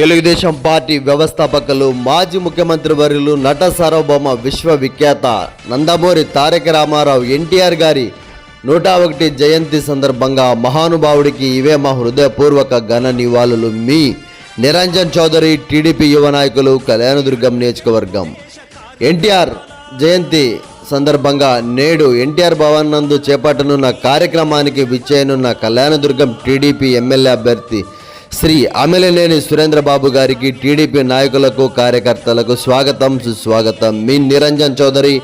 Telugu Desam party వ్యవస్థాపకులు మాజీ ముఖ్యమంత్రి వర్యులు నట సార్వభౌమ విశ్వవిఖ్యాత నందమూరి తారక రామారావు ఎన్టీఆర్ గారి నూట ఒకటి జయంతి సందర్భంగా మహానుభావుడికి ఇవే మా హృదయపూర్వక ఘన నివాళులు. మీ నిరంజన్ చౌదరి టీడీపీ యువ నాయకులు కళ్యాణదుర్గం నియోజకవర్గం. ఎన్టీఆర్ జయంతి సందర్భంగా నేడు ఎన్టీఆర్ భవన్ నందు చేపట్టనున్న కార్యక్రమానికి విచ్చేయనున్న కళ్యాణదుర్గం టీడీపీ ఎమ్మెల్యే అభ్యర్థి శ్రీ అమిలనేని సురేంద్రబాబు గారికి టీడీపీ నాయకులకు కార్యకర్తలకు స్వాగతం సుస్వాగతం. మీ నిరంజన్ చౌదరి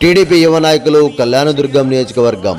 టీడీపీ యువ నాయకులు కళ్యాణదుర్గం నియోజకవర్గం.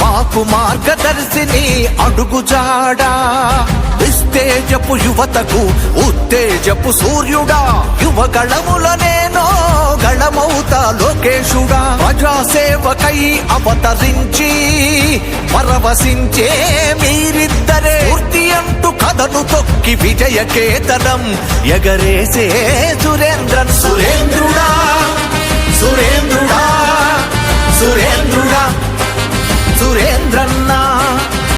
మాకు మార్గదర్శిని అడుగుజాడా. విస్తేజపు యువతకు ఉత్తేజపు సూర్యుడా. యువ గళముల నేను గళమౌతా లోకేశుడా. ప్రజాసేవకై అవతరించి పరవశించే మీరిద్దరే. పూర్తి అంటూ కథను తొక్కి విజయ కేతనం ఎగరేసే సురేంద్రన్. సురేంద్రుడా సురేంద్రుడా సురేంద్రుడా. సురేంద్రన్నా.